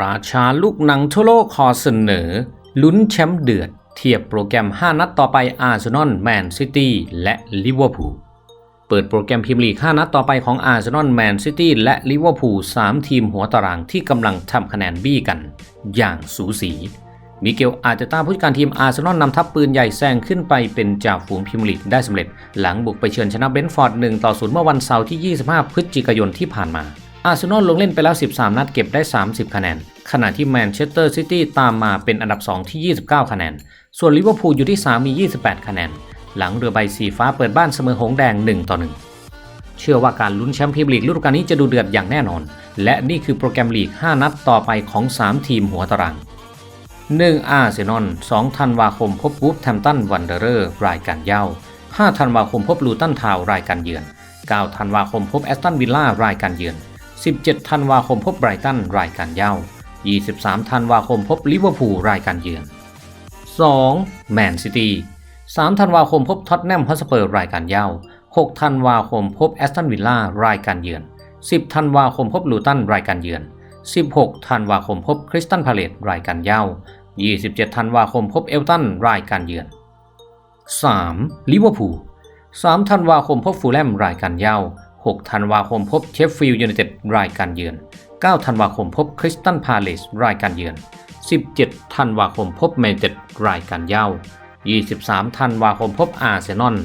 ราชาลูกหนังทั่วโลกขอเสนอ ลุ้นแชมป์เดือด เทียบโปรแกรม 5 นัดต่อไปอาร์เซนอลแมนซิตี้และลิเวอร์พูลเปิดโปรแกรมพรีเมียร์ลีก 5 นัดต่อไปของอาร์เซนอลแมนซิตี้และลิเวอร์พูล3ทีมหัวตารางที่กำลังทำคะแนนบี้กัน อย่างสูสีมิเกลอาจจะตามผู้จัดการทีมอาร์เซนอลนำทัพปืนใหญ่แซงขึ้นไปเป็นจ่าฝูงพรีเมียร์ลีกได้สำเร็จ หลังบุกไปเชิญชนะเบนฟอร์ด1ต่อ0เมื่อวันเสาร์ที่ 25 พฤศจิกายนที่ผ่านมา อาร์เซนอลลงเล่นไปแล้ว 13 นัดเก็บได้ 30 คะแนน ขณะที่แมนเชสเตอร์ซิตี้ตามมาเป็นอันดับ 2 ที่ 29 คะแนน ส่วนลิเวอร์พูลอยู่ที่ 3 มี 28 คะแนน หลังเรือใบสีฟ้าเปิดบ้านเสมอหงแดง 1 ต่อ 1 เชื่อว่าการลุ้นแชมป์พรีเมียร์ลีกฤดูกาลนี้จะดูเดือดอย่างแน่นอน และนี่คือโปรแกรมลีก 5 นัดต่อไปของ 3 ทีมหัวตาราง 1. อาร์เซนอล 2 ธันวาคมพบวูฟแฮมตันวันเดอร์รายการเย้า 5 ธันวาคมพบลูตันทาวรายการเยือน 9 ธันวาคมพบแอสตันวิลล่ารายการเยือน 17 ธันวาคมพบไบรตันรายการเย้า 23 ธันวาคมพบลิเวอร์พูลรายการเยือน 2. แมนซิตี้ 3 ธันวาคมพบท็อตแนมฮอสเปอร์รายการเย้า 6 ธันวาคมพบแอสตันวิลล่ารายการเยือน 10 ธันวาคมพบลูตันรายการเยือน 16 ธันวาคมพบคริสตันพาเลตรายการเย้า 27 ธันวาคมพบเอลตันรายการเยือน 3. ลิเวอร์พูล 3 ธันวาคมพบฟูลแลมรายการเย้า 6 ธันวาคมพบเชฟฟิลด์ยูไนเต็ดรายการเยือน 9 ธันวาคมพบคริสตันพาเลสรายการเยือน 17 ธันวาคมพบแมนเชสเต็ดรายการเย้า 23 ธันวาคมพบอาร์เซนอล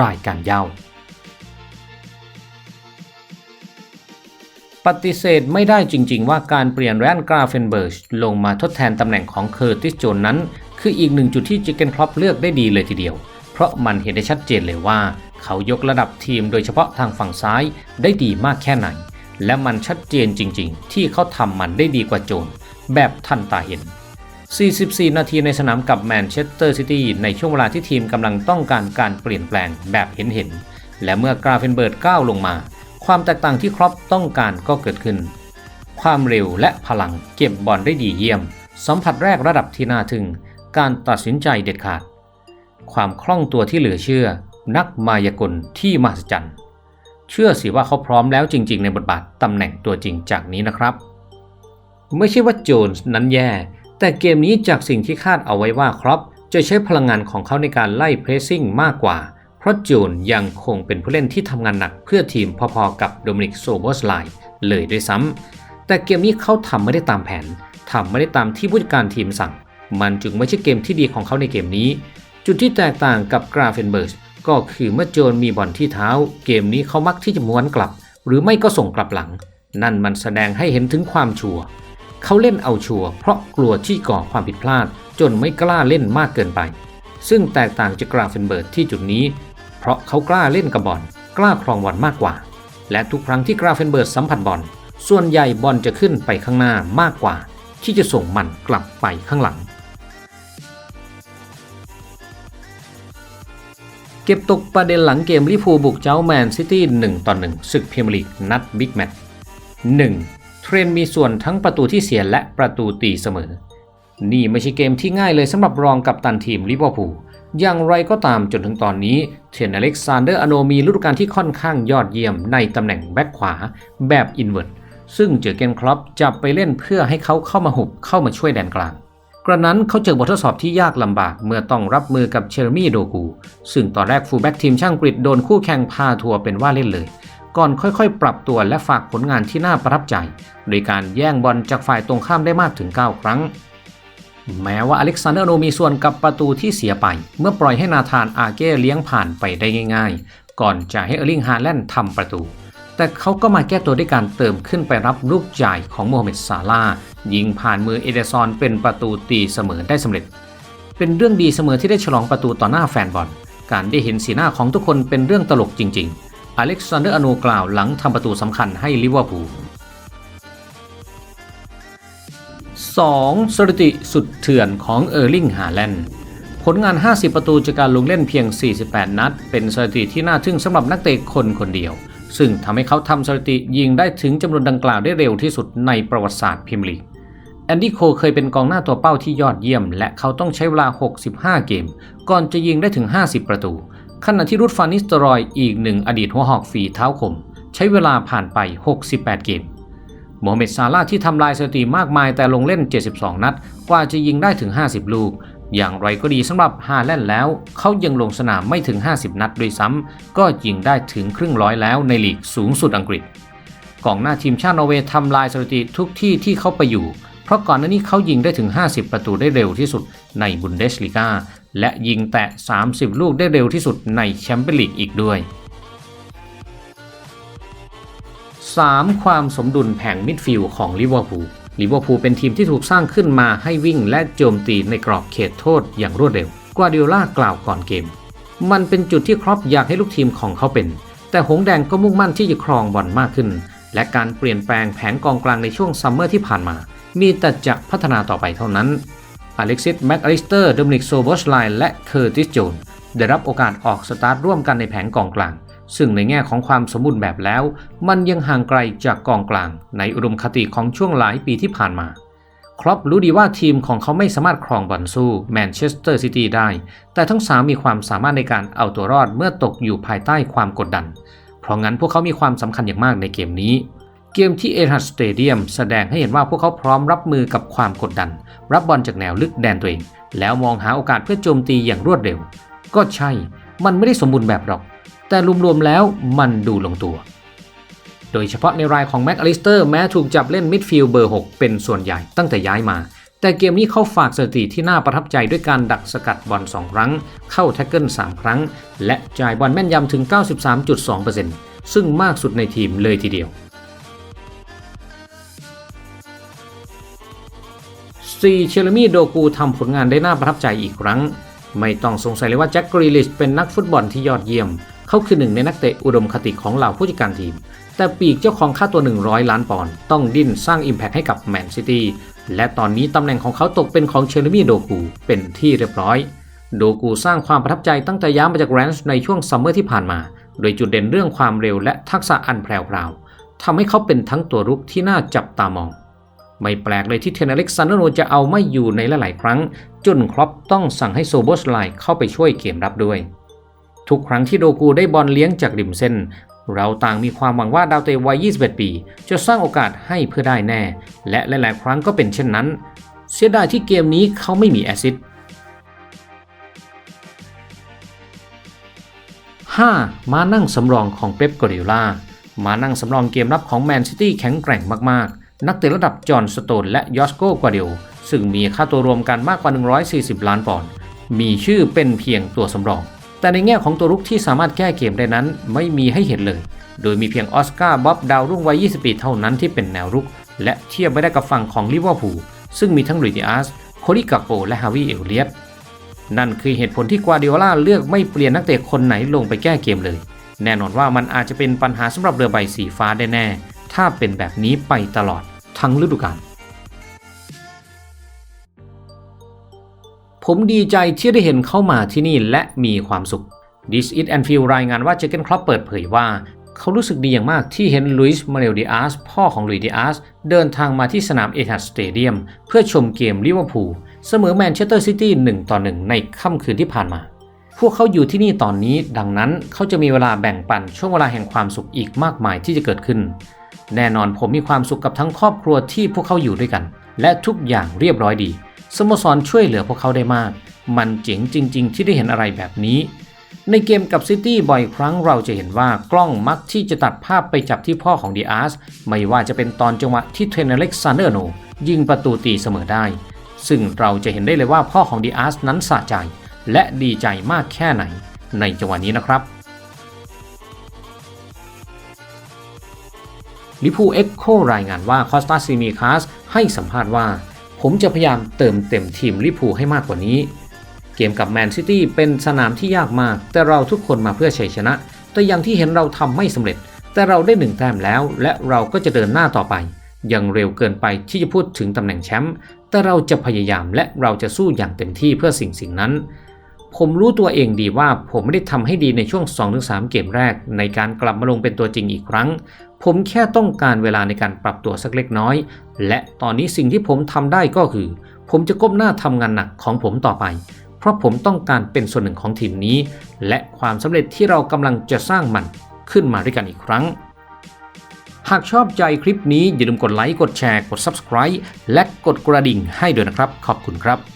รายการเย้า ปฏิเสธไม่ได้จริง ๆ ว่าการเปลี่ยนแรนกราเฟนเบิร์ชลงมาทดแทนตำแหน่งของเคอร์ติสโจนนั้น คืออีกหนึ่งจุดที่จิเกนครอปเลือกได้ดีเลยทีเดียว เพราะมันเห็นได้ชัดเจนเลยว่า เขายกระดับทีมโดยเฉพาะทางฝั่งซ้ายได้ดีมากแค่ไหน และมันชัดเจนจริง ๆ ที่เขาทำมันได้ดีกว่าโจนแบบทันตาเห็น 44 นาทีในสนามกับแมนเชสเตอร์ซิตี้ในช่วงเวลาที่ทีมกำลังต้องการการเปลี่ยนแปลงแบบเห็นๆและเมื่อกราเฟนเบิร์ดก้าวลงมา ความแตกต่างที่ครอปต้องการก็เกิดขึ้น ความเร็วและพลังเก็บบอลได้ดีเยี่ยม สัมผัสแรกระดับที่น่าทึ่ง การตัดสินใจเด็ดขาด ความคล่องตัวที่เหลือเชื่อ นักมายากลที่มหัศจรรย์ เชื่อสิว่าเขาพร้อมแล้วจริง ๆ ในบทบาทตำแหน่งตัวจริงจากนี้นะครับ ไม่ใช่ว่าโจนส์นั้นแย่ แต่เกมนี้จากสิ่งที่คาดเอาไว้ว่าครอปจะใช้พลังงานของเขาในการไล่เพรสซิ่งมากกว่า เพราะโจนยังคงเป็นผู้เล่นที่ทำงานหนักเพื่อทีมพอๆกับโดมินิกโซโบสไลเลยด้วยซ้ำแต่เกมนี้เขาทำไม่ได้ตามแผนทำไม่ได้ตามที่ผู้จัดการทีมสั่ง มันจึงไม่ใช่เกมที่ดีของเขาในเกมนี้ จุดที่แตกต่างกับกราเฟนเบิร์สก็คือเมื่อโจนมีบอลที่เท้า เกมนี้เขามักที่จะม้วนกลับ หรือไม่ก็ส่งกลับหลัง นั่นมันแสดงให้เห็นถึงความชัวเขาเล่นเอาชัวเพราะกลัวที่ก่อความผิดพลาด จนไม่กล้าเล่นมากเกินไป ซึ่งแตกต่างจากกราเฟนเบิร์ดที่จุดนี้ เพราะเขากล้าเล่นกับบอลกล้าครองบอลมากกว่า และทุกครั้งที่กราเฟนเบิร์ดสัมผัสบอลส่วนใหญ่บอลจะขึ้นไปข้างหน้ามากกว่า ที่จะส่งมันกลับไปข้างหลัง เก็บตกประเด็นหลังเกมลิเวอร์พูบุกเจ้าแมนซิตี้1ต่อ1ศึกพรีเมียร์ลีกนัดบิ๊กแมตช์ 1. เทรนด์มีส่วนทั้งประตูที่เสียและประตูตีเสมอ นี่ไม่ใช่เกมที่ง่ายเลยสำหรับรองกับตันทีมลิเวอร์พูลอย่างไรก็ตามจนถึงตอนนี้เทรนอเล็กซานเดอร์อโนมีฤดูกาลที่ค่อนข้างยอดเยี่ยมในตำแหน่งแบ็คขวาแบบอินเวอร์ตซึ่งเจอเกนครอปจับไปเล่นเพื่อให้เขาเข้ามาหุบเข้ามาช่วยแดนกลาง กระนั้นเขาเจอบททดสอบที่ยากลำบากเมื่อต้องรับมือกับเชอร์มี่โดกู ซึ่งตอนแรกฟูลแบ็กทีมช่างกรีดโดนคู่แข่งพาทัวร์เป็นว่าเล่นเลย ก่อนค่อยๆ ปรับตัวและฝากผลงานที่น่าประทับใจ โดยการแย่งบอลจากฝ่ายตรงข้ามได้มากถึง 9 ครั้ง แม้ว่าอเล็กซานเดอร์โนมีส่วนกับประตูที่เสียไป เมื่อปล่อยให้นาธานอาเก้เลี้ยงผ่านไปได้ง่าย ๆ ก่อนจะให้เออร์ลิงฮาแลนด์ทำประตู แต่เขาก็มาแก้ตัวด้วยการเติมขึ้นไปรับลูกจ่ายของโมฮัมเหม็ดซาลายิงผ่านมือเอเดซอนเป็นประตูตีเสมอได้สำเร็จ เป็นเรื่องดีเสมอที่ได้ฉลองประตูต่อหน้าแฟนบอล การได้เห็นสีหน้าของทุกคนเป็นเรื่องตลกจริง ๆ อเล็กซานเดอร์อโนกล่าวหลังทำประตูสำคัญให้ลิเวอร์พูล 2. สถิติสุดเถื่อนของเออร์ลิง ฮาแลนด์ ผลงาน 50 ประตูจากการลงเล่นเพียง 48 นัด เป็นสถิติที่น่าทึ่งสำหรับนักเตะคนคนเดียว ซึ่งทำให้เขาทำสถิติยิงได้ถึงจำนวนดังกล่าวได้เร็วที่สุดในประวัติศาสตร์พรีเมียร์ลีกแอนดี้โคเคยเป็นกองหน้าตัวเป้าที่ยอดเยี่ยม และเขาต้องใช้เวลา 65 เกม ก่อนจะยิงได้ถึง 50 ประตู ขณะที่รุดฟานิสเตอรอยอีกหนึ่งอดีตหัวหอกฝีเท้าคม ใช้เวลาผ่านไป 68 เกมโมฮัมเหม็ดซาลาที่ทำลายสถิติมากมายแต่ลงเล่น 72 นัด กว่าจะยิงได้ถึง 50 ลูก อย่างไรก็ดีสำหรับฮาแลนด์แล้ว เขายังลงสนามไม่ถึง 50 นัดด้วยซ้ำก็ยิงได้ถึงครึ่งร้อยแล้วในลีกสูงสุดอังกฤษกองหน้าทีมชาตินอร์เวย์ทำลายสถิติทุกที่ที่เขาไปอยู่ เพราะก่อนหน้านี้เขายิงได้ถึง 50 ประตูได้เร็วที่สุดในบุนเดสลีกาและยิงแตะ 30 ลูกได้เร็วที่สุดในแชมเปี้ยนลีกอีกด้วย 3. ความสมดุลแผงมิดฟิลด์ของลิเวอร์พูล ลิเวอร์พูลเป็นทีมที่ถูกสร้างขึ้นมาให้วิ่งและโจมตีในกรอบเขตโทษอย่างรวดเร็วกวาดิโอล่ากล่าวก่อนเกม มันเป็นจุดที่ครอปอยากให้ลูกทีมของเขาเป็น แต่หงแดงก็มุ่งมั่นที่จะครองบอลมากขึ้น และการเปลี่ยนแปลงแผนกองกลางในช่วงซัมเมอร์ที่ผ่านมา มีแต่จะพัฒนาต่อไปเท่านั้นอเล็กซิสแม็กอลิสเตอร์โดมินิกโซบอสไลน์และเคอร์ติสโจนได้รับโอกาสออกสตาร์ทร่วมกันในแผงกองกลาง ซึ่งในแง่ของความสมบูรณ์แบบแล้ว มันยังห่างไกลจากกองกลางในอุดมคติของช่วงหลายปีที่ผ่านมา ครอปรู้ดีว่าทีมของเขาไม่สามารถครองบอลสู้แมนเชสเตอร์ซิตี้ได้ แต่ทั้งสามมีความสามารถในการเอาตัวรอดเมื่อตกอยู่ภายใต้ความกดดัน เพราะงั้นพวกเขามีความสำคัญอย่างมากในเกมนี้เกมที่เอทัสสเตเดียมแสดงให้เห็นว่าพวกเขาพร้อมรับมือกับความกดดัน รับบอลจากแนวลึกแดนตัวเอง แล้วมองหาโอกาสเพื่อโจมตีอย่างรวดเร็ว ก็ใช่ มันไม่ได้สมบูรณ์แบบหรอก แต่รวมๆแล้วมันดูลงตัว โดยเฉพาะในรายของแม็กอลิสเตอร์แม้ถูกจับเล่นมิดฟิลด์เบอร์ 6 เป็นส่วนใหญ่ตั้งแต่ย้ายมา แต่เกมนี้เขาฝากสถิติที่น่าประทับใจด้วยการดักสกัดบอล 2 ครั้ง เข้าแท็กเกิล 3 ครั้ง และจ่ายบอลแม่นยำถึง 93.2%ซึ่งมากสุดในทีมเลยทีเดียว 4. เชลมีโดกูทำผลงานได้น่าประทับใจอีกครั้ง ไม่ต้องสงสัยเลยว่าแจ็คกรีลิชเป็นนักฟุตบอลที่ยอดเยี่ยม เขาคือหนึ่งในนักเตะอุดมคติของเหล่าผู้จัดการทีม แต่ปีกเจ้าของค่าตัว 100 ล้านปอนด์ต้องดิ้นสร้าง Impact ให้กับแมนซิตี้ และตอนนี้ตำแหน่งของเขาตกเป็นของเชลมี่โดกูเป็นที่เรียบร้อย โดกูสร้างความประทับใจตั้งแต่ย้ายมาจากแรนช์ในช่วงซัมเมอร์ที่ผ่านมา โดยจุดเด่นเรื่องความเร็วและทักษะอันแพรวๆทำให้เขาเป็นทั้งตัวรุกที่น่าจับตามองไม่แปลกเลยที่เทนอเล็กซานโนจะเอาไม่อยู่ในหลาย ๆ ครั้ง จนครอปต้องสั่งให้โซโบสไลเข้าไปช่วยเกมรับด้วย ทุกครั้งที่โดกูได้บอลเลี้ยงจากริมเส้น เราต่างมีความหวังว่าดาวเตะวัย 21 ปี จะสร้างโอกาสให้เพื่อได้แน่ และหลาย ๆ ครั้งก็เป็นเช่นนั้น เสียดายที่เกมนี้เขาไม่มีแอซิด 5. มานั่งสำรองของเป๊ปกอร์ดิโอลามานั่งสำรองเกมรับของแมนซิตี้แข็งแกร่งมาก ๆ นักเตะระดับจอห์นสโตนและยอสโกกวาเดโอซึ่งมีค่าตัวรวมกันมากกว่า 140 ล้านปอนด์มีชื่อเป็นเพียงตัวสำรอง แต่ในแง่ของตัวรุกที่สามารถแก้เกมได้นั้นไม่มีให้เห็นเลย โดยมีเพียงออสการ์บ๊อบดาวรุ่งวัย 20 ปีเท่านั้นที่เป็นแนวรุก และเทียบไม่ได้กับฝั่งของลิเวอร์พูลซึ่งมีทั้งลุยดิอาสโคลิกาโป และฮาวิเอลเลียตนั่นคือเหตุผลที่กวาดิโอลาเลือกไม่เปลี่ยนนักเตะคนไหนลงไปแก้เกมเลย แน่นอนว่ามันอาจจะเป็นปัญหาสำหรับเรือใบสีฟ้าได้แน่ ถ้าเป็นแบบนี้ไปตลอดทั้งฤดูกาล ผมดีใจที่ได้เห็นเข้ามาที่นี่และมีความสุข This It and Feel รายงานว่าเจเกนครอปเปิดเผยว่า เขารู้สึกดีอย่างมากที่เห็นลุยส์มาเรลดิอาสพ่อของลุยดิอาสเดินทางมาที่สนามเอทัสสเตเดียมเพื่อชมเกมลิเวอร์พูลเสมอแมนเชสเตอร์ซิตี้1ต่อ1ในค่ำคืนที่ผ่านมา พวกเขาอยู่ที่นี่ตอนนี้ ดังนั้นเขาจะมีเวลาแบ่งปันช่วงเวลาแห่งความสุขอีกมากมายที่จะเกิดขึ้น แน่นอนผมมีความสุขกับทั้งครอบครัวที่พวกเขาอยู่ด้วยกัน และทุกอย่างเรียบร้อยดี สโมสรช่วยเหลือพวกเขาได้มาก มันเจ๋งจริง ๆ ที่ได้เห็นอะไรแบบนี้ ในเกมกับซิตี้บ่อยครั้งเราจะเห็นว่ากล้องมักที่จะตัดภาพไปจับที่พ่อของดีอาร์สไม่ว่าจะเป็นตอนจังหวะที่เทรนเล็กซานเดอร์โนยิงประตูตีเสมอได้ ซึ่งเราจะเห็นได้เลยว่าพ่อของดีอาร์สนั้นสะใจ และดีใจมากแค่ไหน ในจังหวะนี้นะครับลิพูเอ็กโครายงานว่าคอสตาซิมีคาสให้สัมภาษณ์ว่า ผมจะพยายามเติมเต็มทีมลิพูให้มากกว่านี้ เกมกับแมนซิตี้เป็นสนามที่ยากมาก แต่เราทุกคนมาเพื่อชัยชนะ แต่อย่างที่เห็นเราทำไม่สำเร็จ แต่เราได้หนึ่งแต้มแล้ว และเราก็จะเดินหน้าต่อไป ยังเร็วเกินไปที่จะพูดถึงตำแหน่งแชมป์ แต่เราจะพยายามและเราจะสู้อย่างเต็มที่เพื่อสิ่งสิ่งนั้น ผมรู้ตัวเองดีว่าผมไม่ได้ทำให้ดีในช่วง 2-3 เกมแรก ในการกลับมาลงเป็นตัวจริงอีกครั้ง ผมแค่ต้องการเวลาในการปรับตัวสักเล็กน้อย และตอนนี้สิ่งที่ผมทำได้ก็คือ ผมจะก้มหน้าทำงานหนักของผมต่อไป เพราะผมต้องการเป็นส่วนหนึ่งของทีมนี้ และความสำเร็จที่เรากำลังจะสร้างมันขึ้นมาด้วยกันอีกครั้ง หากชอบใจคลิปนี้อย่าลืมกดไลค์ กดแชร์ กด Subscribe และกดกระดิ่งให้ด้วยนะครับ ขอบคุณครับ